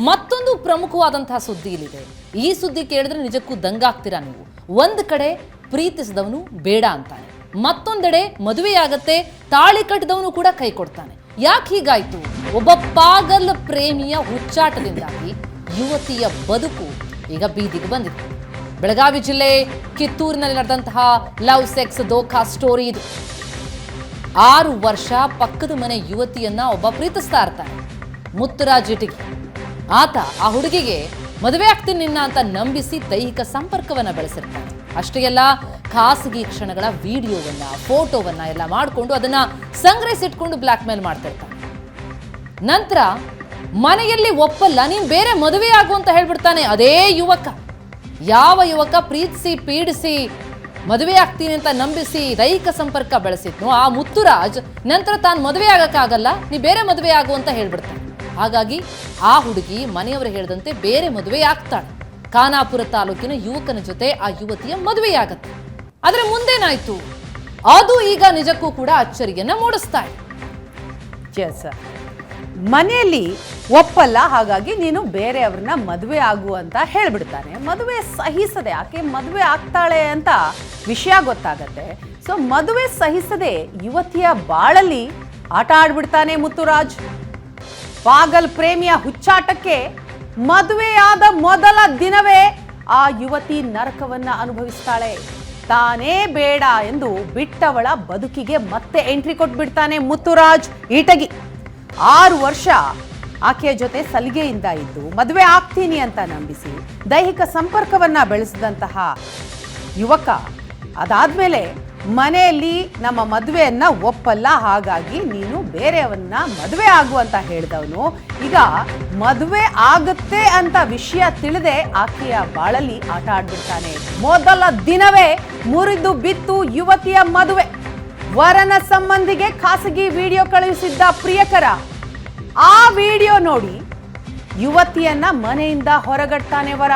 ಮತ್ತೊಂದು ಪ್ರಮುಖವಾದಂತಹ ಸುದ್ದಿ ಇಲ್ಲಿದೆ ಈ ಸುದ್ದಿ ಕೇಳಿದ್ರೆ ನಿಜಕ್ಕೂ ದಂಗಾಗ್ತೀರಾ ನೀವು? ಒಂದು ಕಡೆ ಪ್ರೀತಿಸಿದವನು ಬೇಡ ಅಂತಾನೆ. ಮತ್ತೊಂದೆಡೆ ಮದುವೆಯಾಗತ್ತೆ, ತಾಳಿ ಕಟ್ಟಿದವನು ಕೂಡ ಕೈ ಕೊಡ್ತಾನೆ. ಯಾಕೆ ಹೀಗಾಯ್ತು? ಒಬ್ಬ ಪಾಗಲ್ ಪ್ರೇಮಿಯ ಹುಚ್ಚಾಟದಿಂದಾಗಿ ಯುವತಿಯ ಬದುಕು ಈಗ ಬೀದಿಗೆ ಬಂದಿದೆ. ಬೆಳಗಾವಿ ಜಿಲ್ಲೆ ಕಿತ್ತೂರಿನಲ್ಲಿ ನಡೆದಂತಹ ಲವ್, ಸೆಕ್ಸ್ ದೋಖಾ ಸ್ಟೋರಿ ಇದು. ಆರು ವರ್ಷ ಪಕ್ಕದ ಮನೆ ಯುವತಿಯನ್ನ ಒಬ್ಬ ಪ್ರೀತಿಸ್ತಾ ಇರ್ತಾನೆ. ಮುತ್ತುರಾಜ್ ಇಟಗಿ. ಆತ ಆ ಹುಡುಗಿಗೆ ಮದುವೆ ಆಗ್ತೀನಿ ನಿನ್ನ ಅಂತ ನಂಬಿಸಿ ದೈಹಿಕ ಸಂಪರ್ಕವನ್ನ ಬೆಳೆಸಿರ್ತಾನೆ. ಅಷ್ಟೇ ಎಲ್ಲ ಖಾಸಗಿ ಕ್ಷಣಗಳ ವಿಡಿಯೋವನ್ನ, ಫೋಟೋವನ್ನ ಎಲ್ಲ ಮಾಡಿಕೊಂಡು ಅದನ್ನ ಸಂಗ್ರಹಿಸಿಟ್ಕೊಂಡು ಬ್ಲ್ಯಾಕ್ ಮೇಲ್ ಮಾಡ್ತಾ ನಂತರ ಮನೆಯಲ್ಲಿ ಒಪ್ಪಲ್ಲ, ನೀನ್ ಬೇರೆ ಮದುವೆ ಆಗು ಅಂತ ಹೇಳ್ಬಿಡ್ತಾನೆ ಅದೇ ಯುವಕ. ಯಾವ ಯುವಕ ಪ್ರೀತಿಸಿ, ಪೀಡಿಸಿ ಮದುವೆ ಆಗ್ತೀನಿ ಅಂತ ನಂಬಿಸಿ ದೈಹಿಕ ಸಂಪರ್ಕ ಬೆಳೆಸಿದ್ನು, ಆ ಮುತ್ತುರಾಜ್ ನಂತರ ತಾನು ಮದುವೆ ಆಗಕ್ಕಾಗಲ್ಲ, ನೀ ಬೇರೆ ಮದುವೆ ಆಗು ಅಂತ ಹೇಳ್ಬಿಡ್ತಾನೆ. ಹಾಗಾಗಿ ಆ ಹುಡುಗಿ ಮನೆಯವರು ಹೇಳಿದಂತೆ ಬೇರೆ ಮದುವೆ ಆಗ್ತಾಳೆ. ಖಾನಾಪುರ ತಾಲೂಕಿನ ಯುವಕನ ಜೊತೆ ಆ ಯುವತಿಯ ಮದುವೆಯಾಗತ್ತೆ. ಆದ್ರೆ ಮುಂದೇನಾಯ್ತು? ಅದು ಈಗ ನಿಜಕ್ಕೂ ಕೂಡ ಅಚ್ಚರಿಯನ್ನ ಮೂಡಿಸ್ತಾ ಇದೆ. ಮನೆಯಲ್ಲಿ ಒಪ್ಪಲ್ಲ, ಹಾಗಾಗಿ ನೀನು ಬೇರೆಯವ್ರನ್ನ ಮದುವೆ ಆಗು ಅಂತ ಹೇಳ್ಬಿಡ್ತಾನೆ. ಮದುವೆ ಸಹಿಸದೆ, ಆಕೆ ಮದುವೆ ಆಗ್ತಾಳೆ ಅಂತ ವಿಷಯ ಗೊತ್ತಾಗತ್ತೆ. ಸೊ ಮದುವೆ ಸಹಿಸದೆ ಯುವತಿಯ ಬಾಳಲ್ಲಿ ಆಟ ಆಡ್ಬಿಡ್ತಾನೆ ಮುತ್ತುರಾಜ್. ಪಾಗಲ್ ಪ್ರೇಮಿಯ ಹುಚ್ಚಾಟಕ್ಕೆ ಮದುವೆಯಾದ ಮೊದಲ ದಿನವೇ ಆ ಯುವತಿ ನರಕವನ್ನ ಅನುಭವಿಸ್ತಾಳೆ. ತಾನೇ ಬೇಡ ಎಂದು ಬಿಟ್ಟವಳ ಬದುಕಿಗೆ ಮತ್ತೆ ಎಂಟ್ರಿ ಕೊಟ್ಬಿಡ್ತಾನೆ ಮುತ್ತುರಾಜ್ ಈಟಗಿ. ಆರು ವರ್ಷ ಆಕೆಯ ಜೊತೆ ಸಲಿಗೆಯಿಂದ ಇದ್ದು ಮದುವೆ ಆಗ್ತೀನಿ ಅಂತ ನಂಬಿಸಿ ದೈಹಿಕ ಸಂಪರ್ಕವನ್ನ ಬೆಳೆಸಿದಂತಹ ಯುವಕ ಅದಾದ್ಮೇಲೆ ಮನೆಯಲ್ಲಿ ನಮ್ಮ ಮದುವೆಯನ್ನು ಒಪ್ಪಲ್ಲ, ಹಾಗಾಗಿ ನೀನು ಬೇರೆಯವನ್ನ ಮದುವೆ ಆಗು ಅಂತ ಹೇಳಿದವನು. ಈಗ ಮದುವೆ ಆಗುತ್ತೆ ಅಂತ ವಿಷಯ ತಿಳಿದೆ ಆಕೆಯ ಬಾಳಲ್ಲಿ ಆಟ ಆಡ್ಬಿಡ್ತಾನೆ. ಮೊದಲ ದಿನವೇ ಮುರಿದು ಬಿತ್ತು ಯುವತಿಯ ಮದುವೆ. ವರನ ಸಂಬಂಧಿಗೆ ಖಾಸಗಿ ವಿಡಿಯೋ ಕಳುಹಿಸಿದ್ದ ಪ್ರಿಯಕರ. ಆ ವಿಡಿಯೋ ನೋಡಿ ಯುವತಿಯನ್ನ ಮನೆಯಿಂದ ಹೊರಗಟ್ಟಾನೆ ವರ.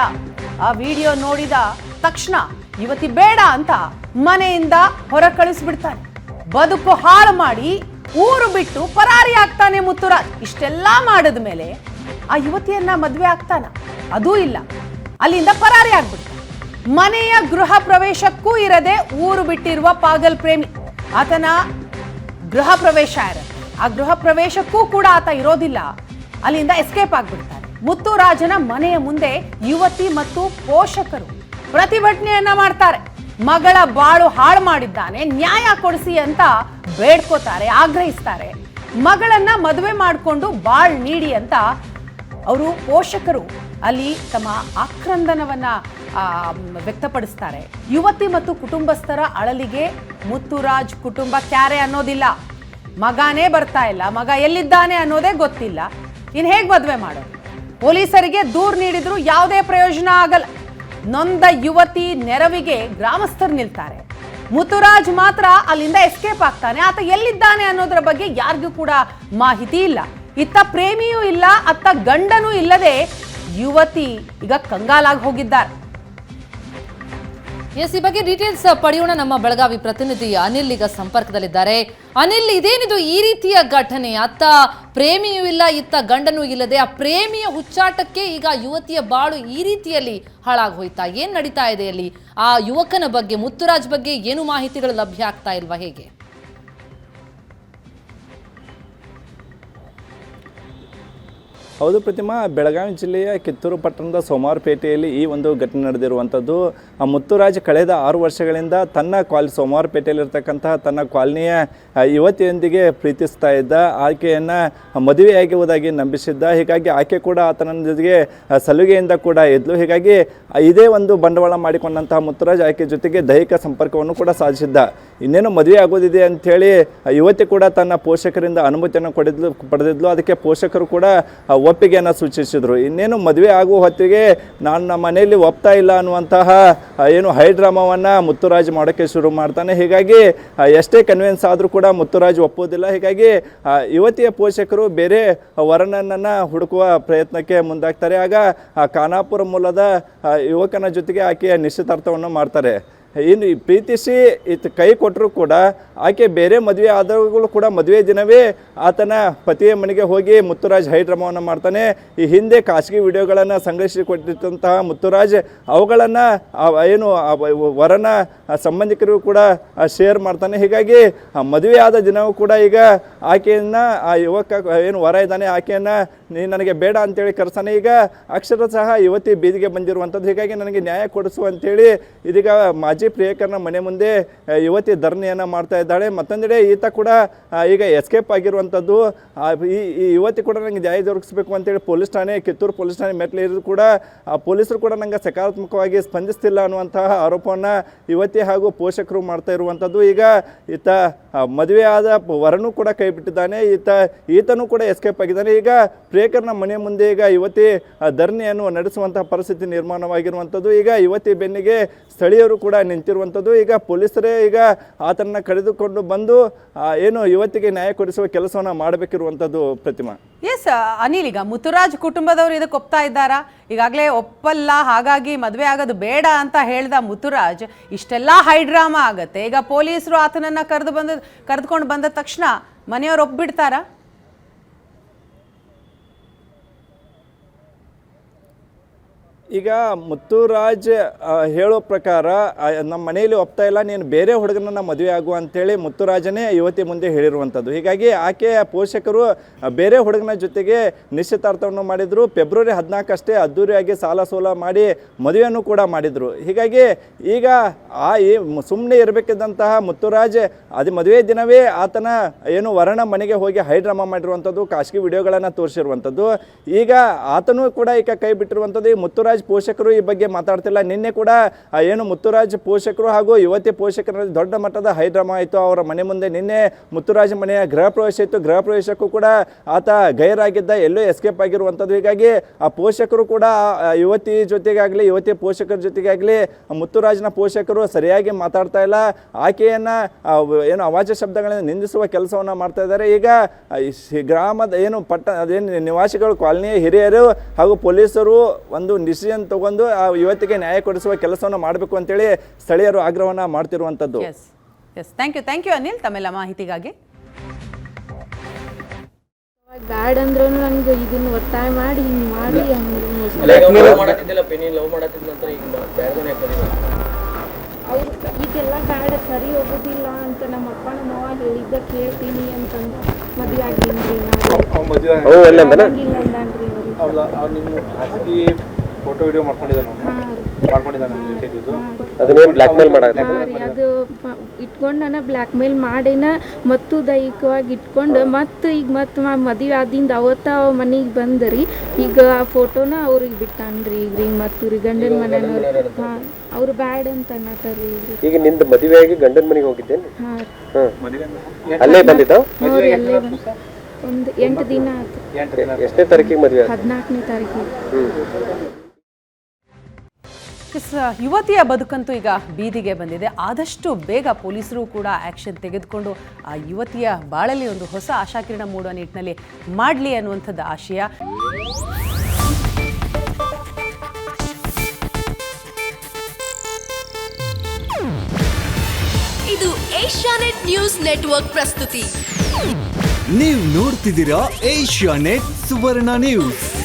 ಆ ವಿಡಿಯೋ ನೋಡಿದ ತಕ್ಷಣ ಯುವತಿ ಬೇಡ ಅಂತ ಮನೆಯಿಂದ ಹೊರ ಕಳಿಸ್ಬಿಡ್ತಾನೆ. ಬದುಕು ಹಾಳು ಮಾಡಿ ಊರು ಬಿಟ್ಟು ಪರಾರಿ ಆಗ್ತಾನೆ ಮುತ್ತುರಾಜ್. ಇಷ್ಟೆಲ್ಲ ಮಾಡಿದ ಮೇಲೆ ಆ ಯುವತಿಯನ್ನ ಮದುವೆ ಆಗ್ತಾನ? ಅದೂ ಇಲ್ಲ. ಅಲ್ಲಿಂದ ಪರಾರಿ ಆಗ್ಬಿಡ್ತಾನೆ. ಮನೆಯ ಗೃಹ ಪ್ರವೇಶಕ್ಕೂ ಇರದೆ ಊರು ಬಿಟ್ಟಿರುವ ಪಾಗಲ್ ಪ್ರೇಮಿ. ಆತನ ಗೃಹ ಪ್ರವೇಶ ಇರತ್ತೆ ಆ ಗೃಹ ಪ್ರವೇಶಕ್ಕೂ ಕೂಡ ಆತ ಇರೋದಿಲ್ಲ. ಅಲ್ಲಿಂದ ಎಸ್ಕೇಪ್ ಆಗ್ಬಿಡ್ತಾನೆ. ಮುತ್ತುರಾಜನ ಮನೆಯ ಮುಂದೆ ಯುವತಿ ಮತ್ತು ಪೋಷಕರು. ಪ್ರತಿಭಟನೆಯನ್ನ ಮಾಡ್ತಾರೆ. ಮಗಳ ಬಾಳು ಹಾಳು ಮಾಡಿದ್ದಾನೆ, ನ್ಯಾಯ ಕೊಡಿಸಿ ಅಂತ ಬೇಡ್ಕೋತಾರೆ, ಆಗ್ರಹಿಸ್ತಾರೆ. ಮಗಳನ್ನ ಮದುವೆ ಮಾಡಿಕೊಂಡು ಬಾಳ್ ನೀಡಿ ಅಂತ ಅವರು ಪೋಷಕರು ಅಲ್ಲಿ ತಮ್ಮ ಆಕ್ರಂದನವನ್ನ ವ್ಯಕ್ತಪಡಿಸ್ತಾರೆ. ಯುವತಿ ಮತ್ತು ಕುಟುಂಬಸ್ಥರ ಅಳಲಿಗೆ ಮುತ್ತುರಾಜ್ ಕುಟುಂಬ ಕ್ಯಾರೆ ಅನ್ನೋದಿಲ್ಲ. ಮಗನೇ ಬರ್ತಾ ಇಲ್ಲ, ಮಗ ಎಲ್ಲಿದ್ದಾನೆ ಅನ್ನೋದೇ ಗೊತ್ತಿಲ್ಲ. ಇನ್ನು ಹೇಗೆ ಮದುವೆ ಮಾಡೋದು? ಪೊಲೀಸರಿಗೆ ದೂರು ನೀಡಿದ್ರು ಯಾವುದೇ ಪ್ರಯೋಜನ ಆಗಲ್ಲ. ನೊಂದ ಯುವತಿ ನೆರವಿಗೆ ಗ್ರಾಮಸ್ಥರು ನಿಲ್ತಾರೆ. ಮುತುರಾಜ್ ಮಾತ್ರ ಅಲ್ಲಿಂದ ಎಸ್ಕೇಪ್ ಆಗ್ತಾನೆ. ಆತ ಎಲ್ಲಿದ್ದಾನೆ ಅನ್ನೋದ್ರ ಬಗ್ಗೆ ಯಾರಿಗೂ ಕೂಡ ಮಾಹಿತಿ ಇಲ್ಲ. ಇತ್ತ ಪ್ರೇಮಿಯೂ ಇಲ್ಲ, ಅತ್ತ ಗಂಡನೂ ಇಲ್ಲದೆ ಯುವತಿ ಈಗ ಕಂಗಾಲಾಗಿ ಹೋಗಿದ್ದಾರೆ. ಎಸ್, ಈ ಬಗ್ಗೆ ಡೀಟೇಲ್ಸ್ ಪಡೆಯೋಣ. ನಮ್ಮ ಬೆಳಗಾವಿ ಪ್ರತಿನಿಧಿ ಅನಿಲ್ ಈಗ ಸಂಪರ್ಕದಲ್ಲಿದ್ದಾರೆ. ಅನಿಲ್, ಇದೇನಿದು ಈ ರೀತಿಯ ಘಟನೆ? ಅತ್ತ ಪ್ರೇಮಿಯೂ ಇಲ್ಲ, ಇತ್ತ ಗಂಡನೂ ಇಲ್ಲದೆ ಆ ಪ್ರೇಮಿಯ ಹುಚ್ಚಾಟಕ್ಕೆ ಈಗ ಯುವತಿಯ ಬಾಳು ಈ ರೀತಿಯಲ್ಲಿ ಹಾಳಾಗಿ ಹೋಯ್ತಾ ಏನ್ ನಡೀತಾ ಇದೆ ಅಲ್ಲಿ? ಆ ಯುವಕನ ಬಗ್ಗೆ, ಮುತ್ತುರಾಜ್ ಬಗ್ಗೆ ಏನು ಮಾಹಿತಿಗಳು ಲಭ್ಯ ಆಗ್ತಾ ಇಲ್ವಾ ಹೇಗೆ? ಹೌದು ಪ್ರತಿಮಾ, ಬೆಳಗಾವಿ ಜಿಲ್ಲೆಯ ಕಿತ್ತೂರು ಪಟ್ಟಣದ ಸೋಮವಾರಪೇಟೆಯಲ್ಲಿ ಈ ಒಂದು ಘಟನೆ ನಡೆದಿರುವಂಥದ್ದು. ಮುತ್ತುರಾಜ್ ಕಳೆದ ಆರು ವರ್ಷಗಳಿಂದ ತನ್ನ ಕಾಲ್ ಸೋಮವಾರಪೇಟೆಯಲ್ಲಿರ್ತಕ್ಕಂತಹ ತನ್ನ ಕಾಲನಿಯ ಯುವತಿಯೊಂದಿಗೆ ಪ್ರೀತಿಸ್ತಾ ಇದ್ದ. ಆಕೆಯನ್ನು ಮದುವೆಯಾಗುವುದಾಗಿ ನಂಬಿಸಿದ್ದ. ಹೀಗಾಗಿ ಆಕೆ ಕೂಡ ಆತನ ಜೊತೆಗೆ ಸಲುಗೆಯಿಂದ ಕೂಡ ಇದ್ಲು. ಹೀಗಾಗಿ ಇದೇ ಒಂದು ಬಂಡವಾಳ ಮಾಡಿಕೊಂಡಂತಹ ಮುತ್ತುರಾಜ್ ಆಕೆ ಜೊತೆಗೆ ದೈಹಿಕ ಸಂಪರ್ಕವನ್ನು ಕೂಡ ಸಾಧಿಸಿದ್ದ. ಇನ್ನೇನು ಮದುವೆ ಆಗೋದಿದೆ ಅಂಥೇಳಿ ಯುವತಿ ಕೂಡ ತನ್ನ ಪೋಷಕರಿಂದ ಅನುಮತಿಯನ್ನು ಕೊಡಿದ್ಲು, ಪಡೆದಿದ್ಲು. ಅದಕ್ಕೆ ಪೋಷಕರು ಕೂಡ ಒಪ್ಪಿಗೆಯನ್ನು ಸೂಚಿಸಿದರು. ಇನ್ನೇನು ಮದುವೆ ಆಗುವ ಹೊತ್ತಿಗೆ ನಾನು ನಮ್ಮ ಮನೆಯಲ್ಲಿ ಒಪ್ತಾ ಇಲ್ಲ ಅನ್ನುವಂತಹ ಏನು ಹೈಡ್ರಾಮಾವನ್ನು ಮುತ್ತುರಾಜ್ ಮಾಡೋಕ್ಕೆ ಶುರು ಮಾಡ್ತಾನೆ. ಹೀಗಾಗಿ ಎಷ್ಟೇ ಕನ್ವಿನ್ಸ್ ಆದರೂ ಕೂಡ ಮುತ್ತುರಾಜ್ ಒಪ್ಪೋದಿಲ್ಲ ಹೀಗಾಗಿ ಯುವತಿಯ ಪೋಷಕರು ಬೇರೆ ವರ್ಣನನ್ನು ಹುಡುಕುವ ಪ್ರಯತ್ನಕ್ಕೆ ಮುಂದಾಗ್ತಾರೆ. ಆಗ ಖಾನಾಪುರ ಮೂಲದ ಯುವಕನ ಜೊತೆಗೆ ಆಕೆಯ ನಿಶ್ಚಿತಾರ್ಥವನ್ನು ಮಾಡ್ತಾರೆ. ಈ ಪ್ರೀತಿಸಿ ಇತ್ ಕೈ ಕೊಟ್ಟರು ಕೂಡ, ಆಕೆ ಬೇರೆ ಮದುವೆ ಆದವುಗಳು ಕೂಡ ಮದುವೆ ದಿನವೇ ಆತನ ಪತಿಯ ಮನೆಗೆ ಹೋಗಿ ಮುತ್ತುರಾಜ್ ಹೈಡ್ರಾಮವನ್ನು ಮಾಡ್ತಾನೆ. ಈ ಹಿಂದೆ ಖಾಸಗಿ ವಿಡಿಯೋಗಳನ್ನು ಸಂಗ್ರಹಿಸಿ ಕೊಟ್ಟಿದ್ದಂತಹ ಮುತ್ತುರಾಜ್, ಅವುಗಳನ್ನು ಏನು ವರನ ಸಂಬಂಧಿಕರು ಕೂಡ ಶೇರ್ ಮಾಡ್ತಾನೆ. ಹೀಗಾಗಿ ಮದುವೆ ಆದ ದಿನವೂ ಕೂಡ ಈಗ ಆಕೆಯನ್ನು, ಆ, ಯುವಕ, ಏನು, ವರ ಇದ್ದಾನೆ, ಆಕೆಯನ್ನು, ನೀ ನನಗೆ ಬೇಡ ಅಂತೇಳಿ ಕರೆಸ್ತಾನೆ. ಈಗ ಅಕ್ಷರ ಸಹ ಯುವತಿ ಬೀದಿಗೆ ಬಂದಿರುವಂಥದ್ದು. ಹೀಗಾಗಿ ನನಗೆ ನ್ಯಾಯ ಕೊಡಿಸು ಅಂತೇಳಿ ಇದೀಗ ಮಾಜಿ ಪ್ರಿಯಕರನ ಮನೆ ಮುಂದೆ ಯುವತಿ ಧರಣಿಯನ್ನು ಮಾಡ್ತಾ ಇದ್ದಾಳೆ. ಮತ್ತೊಂದೆಡೆ ಈತ ಕೂಡ ಈಗ ಎಸ್ಕೇಪ್ ಆಗಿರುವಂಥದ್ದು ಈ ಈ ಯುವತಿ ಕೂಡ ನನಗೆ ನ್ಯಾಯ ದೊರಕಿಸಬೇಕು ಅಂತೇಳಿ ಪೊಲೀಸ್ ಠಾಣೆ, ಕಿತ್ತೂರು ಪೊಲೀಸ್ ಠಾಣೆ ಮೆಟ್ಲಿದ್ರು ಕೂಡ, ಆ, ಪೊಲೀಸರು ಕೂಡ ನನಗೆ ಸಕಾರಾತ್ಮಕವಾಗಿ ಸ್ಪಂದಿಸ್ತಿಲ್ಲ ಅನ್ನುವಂತಹ ಆರೋಪವನ್ನು ಯುವತಿ ಹಾಗೂ ಪೋಷಕರು ಮಾಡ್ತಾ ಇರುವಂಥದ್ದು ಈಗ ಈತ ಮದುವೆ ಆದ ವರನೂ ಕೂಡ ಕೈ ಬಿಟ್ಟಿದ್ದಾನೆ. ಈತ, ಈತನೂ ಕೂಡ ಎಸ್ಕೇಪ್ ಆಗಿದ್ದಾನೆ. ಈಗ ಪ್ರೇಕರ್ನ ಮನೆ ಮುಂದೆ ಈಗ ಯುವತಿ ಧರಣಿಯನ್ನು ನಡೆಸುವಂತಹ ಪರಿಸ್ಥಿತಿ ನಿರ್ಮಾಣವಾಗಿರುವಂಥದ್ದು. ಈಗ ಯುವತಿ ಬೆನ್ನಿಗೆ ಸ್ಥಳೀಯರು ಕೂಡ ನಿಂತಿರುವಂಥದ್ದು. ಈಗ ಪೊಲೀಸರೇ ಈಗ ಆತನನ್ನು ಕರೆದುಕೊಂಡು ಬಂದು ಏನು ಯುವತಿಗೆ ನ್ಯಾಯ ಕೊಡಿಸುವ ಕೆಲಸವನ್ನು ಮಾಡಬೇಕಿರುವಂಥದ್ದು ಪ್ರತಿಮಾ. ಎಸ್ ಅನಿಲ್, ಈಗ ಮುತುರಾಜ್ ಕುಟುಂಬದವರು ಇದಕ್ಕೆ ಒಪ್ತಾ ಇದ್ದಾರಾ? ಈಗಾಗಲೇ ಒಪ್ಪಲ್ಲ, ಹಾಗಾಗಿ ಮದುವೆ ಆಗೋದು ಬೇಡ ಅಂತ ಹೇಳ್ದ ಮುತುರಾಜ್, ಇಷ್ಟೆಲ್ಲ ಹೈಡ್ರಾಮಾ ಆಗುತ್ತೆ. ಈಗ ಪೊಲೀಸರು ಆತನನ್ನು ಕರೆದು ಬಂದ, ಕರೆದುಕೊಂಡು ಬಂದ ತಕ್ಷಣ ಮನೆಯವ್ರು ಒಪ್ಬಿಡ್ತಾರಾ? ಈಗ ಮುತ್ತುರಾಜ್ ಹೇಳೋ ಪ್ರಕಾರ ನಮ್ಮ ಮನೆಯಲ್ಲಿ ಒಪ್ತಾ ಇಲ್ಲ, ನೀನು ಬೇರೆ ಹುಡುಗನನ್ನ ಮದುವೆ ಆಗು ಅಂತೇಳಿ ಮುತ್ತುರಾಜನೇ ಯುವತಿ ಮುಂದೆ ಹೇಳಿರುವಂಥದ್ದು. ಹೀಗಾಗಿ ಆಕೆಯ ಪೋಷಕರು ಬೇರೆ ಹುಡುಗನ ಜೊತೆಗೆ ನಿಶ್ಚಿತಾರ್ಥವನ್ನು ಮಾಡಿದರು. ಫೆಬ್ರವರಿ ಹದಿನಾಲ್ಕಷ್ಟೇ ಅದ್ದೂರಿಯಾಗಿ ಸಾಲ ಸೋಲ ಮಾಡಿ ಮದುವೆಯನ್ನು ಕೂಡ ಮಾಡಿದರು. ಹೀಗಾಗಿ ಈಗ ಆ ಸುಮ್ಮನೆ ಇರಬೇಕಿದ್ದಂತಹ ಮುತ್ತುರಾಜ್ ಅದು ಮದುವೆ ದಿನವೇ ಆತನ ಏನು ವರಣ ಮನೆಗೆ ಹೋಗಿ ಹೈಡ್ರಾಮಾ ಮಾಡಿರುವಂಥದ್ದು, ಖಾಸಗಿ ವಿಡಿಯೋಗಳನ್ನು ತೋರಿಸಿರುವಂಥದ್ದು. ಈಗ ಆತನೂ ಕೂಡ ಈಗ ಕೈ ಬಿಟ್ಟಿರುವಂಥದ್ದು ಈ ಮುತ್ತುರಾಜ್ ಪೋಷಕರು ಈ ಬಗ್ಗೆ ಮಾತಾಡ್ತಿಲ್ಲ. ನಿನ್ನೆ ಕೂಡ ಏನು ಮುತ್ತುರಾಜ್ ಪೋಷಕರು ಹಾಗೂ ಯುವತಿ ಪೋಷಕರಲ್ಲಿ ದೊಡ್ಡ ಮಟ್ಟದ ಹೈಡ್ರಾಮಾ ಆಯಿತು. ಅವರ ಮನೆ ಮುಂದೆ ನಿನ್ನೆ ಮುತ್ತುರಾಜ್ ಮನೆಯ ಗೃಹ ಪ್ರವೇಶ ಇತ್ತು. ಗೃಹ ಪ್ರವೇಶಕ್ಕೂ ಕೂಡ ಆತ ಗೈರಾಗಿದ್ದ, ಎಲ್ಲೋ ಎಸ್ಕೇಪ್ ಆಗಿರುವಂಥದ್ದು. ಹೀಗಾಗಿ, ಆ, ಪೋಷಕರು ಕೂಡ ಯುವತಿ ಜೊತೆಗಾಗಲಿ, ಯುವತಿ ಪೋಷಕರ ಜೊತೆಗಾಗಲಿ ಮುತ್ತುರಾಜ್ನ ಪೋಷಕರು ಸರಿಯಾಗಿ ಮಾತಾಡ್ತಾ ಇಲ್ಲ. ಆಕೆಯನ್ನು ಏನು ಅವಾಚ್ಯ ಶಬ್ದಗಳನ್ನು ನಿಂದಿಸುವ ಕೆಲಸವನ್ನು ಮಾಡ್ತಾ ಇದ್ದಾರೆ. ಈಗ ಗ್ರಾಮದ ಏನು ಪಟ್ಟ, ಅದೇನು ನಿವಾಸಿಗಳು, ಕಾಲನಿಯ ಹಿರಿಯರು ಹಾಗೂ ಪೊಲೀಸರು ಒಂದು ಡಿಸಿಷನ್ ತಗೊಂಡು ಆ ಯುವತಿಗೆ ನ್ಯಾಯ ಕೊಡಿಸುವ ಕೆಲಸವನ್ನು ಮಾಡಬೇಕು ಅಂತೇಳಿ ಸ್ಥಳೀಯರು ಆಗ್ರಹವನ್ನು ಮಾಡ್ತಿರುವಂಥದ್ದು yes yes thank you thank you Anil ತಮ್ಮೆಲ್ಲ ಮಾಹಿತಿಗಾಗಿ. ಬ್ಯಾಡ್ ಅಂದ್ರೂ ನಂಗೆ ಇದನ್ನ ಒತ್ತಾಯ ಮಾಡಿ ಹಿಂಗೆ ಮಾಡಿ ಅವ್ರು ಇದೆಲ್ಲ ಬ್ಯಾಡ ಸರಿ ಹೋಗೋದಿಲ್ಲ ಅಂತ ನಮ್ಮ ಅಪ್ಪ ನಮ್ಮ ಅವ್ವ ಹೇಳಿದ್ದ ಕೇಳ್ತೀನಿ ಅಂತಂದು. ಮದುವೆ ಆಗಿಲ್ಲ ಅಂದ್ರಿ ಅಲ್ಲ ಫೋಟೋ ವಿಡಿಯೋ ಮಾಡ್ಕೊಂಡಿದ್ದಾನೆ ಮಾಡ್ಕೊಂಡಿದ್ದಾನೆ ಅದನ್ನೇನು ಬ್ಲಾಕ್ ಮೇಲ್ ಹಾಂ ರೀ ಅದು ಇಟ್ಕೊಂಡು ನಾನು ಬ್ಲ್ಯಾಕ್ ಮೇಲ್ ಮಾಡಿನ ಮತ್ತು ದೈಹಿಕವಾಗಿ ಇಟ್ಕೊಂಡು ಮತ್ತು ಈಗ ಮತ್ತು ಮದುವೆ ಆದಿಂದ ಅವತ್ತ ಮನೆಗೆ ಬಂದ್ರಿ. ಈಗ ಆ ಫೋಟೋನ ಅವ್ರಿಗೆ ಬಿಟ್ಟಾನ್ರಿ ಈಗ ರೀ ಮತ್ತು ರೀ ಗಂಡನ ಮನೆಯವ್ರು. ಹಾಂ ಅವ್ರು ಬ್ಯಾಡ್ ಅಂತ ಅನ್ನತ್ತಾರ್ರಿ ಈಗ ರೀ. ನಿಂದ ಮದುವೆ ಆಗಿ ಗಂಡನ ಮನೆಗೆ ಹೋಗಿದ್ದೇನೆ ಹಾಂ. ಅಲ್ಲೇ ಬಂದಿದ್ದ? ನೋಡಿ ಅಲ್ಲೇ ಬಂದು ಒಂದು ಎಂಟು ದಿನ ಆಯ್ತು ಎಷ್ಟನೇ ತಾರೀಕಿಗೆ ಮದುವೆ ಹದಿನಾಲ್ಕನೇ ತಾರೀಕಿಗೆ. ಯುವತಿಯ ಬದುಕಂತೂ ಈಗ ಬೀದಿಗೆ ಬಂದಿದೆ. ಆದಷ್ಟು ಬೇಗ ಪೊಲೀಸರು ಕೂಡ ಆ್ಯಕ್ಷನ್ ತೆಗೆದುಕೊಂಡು ಆ ಯುವತಿಯ ಬಾಳಲ್ಲಿ ಒಂದು ಹೊಸ ಆಶಾಕಿರಣ ಮೂಡುವ ನಿಟ್ಟಿನಲ್ಲಿ ಮಾಡಲಿ ಅನ್ನುವಂಥದ್ದು ಆಶಯ. ಇದು ಏಷ್ಯಾನೆಟ್ ನ್ಯೂಸ್ ನೆಟ್ವರ್ಕ್ ಪ್ರಸ್ತುತಿ. ನೀವು ನೋಡ್ತಿದ್ದೀರಾ ಏಷ್ಯಾ ನೆಟ್ ಸುವರ್ಣ ನ್ಯೂಸ್.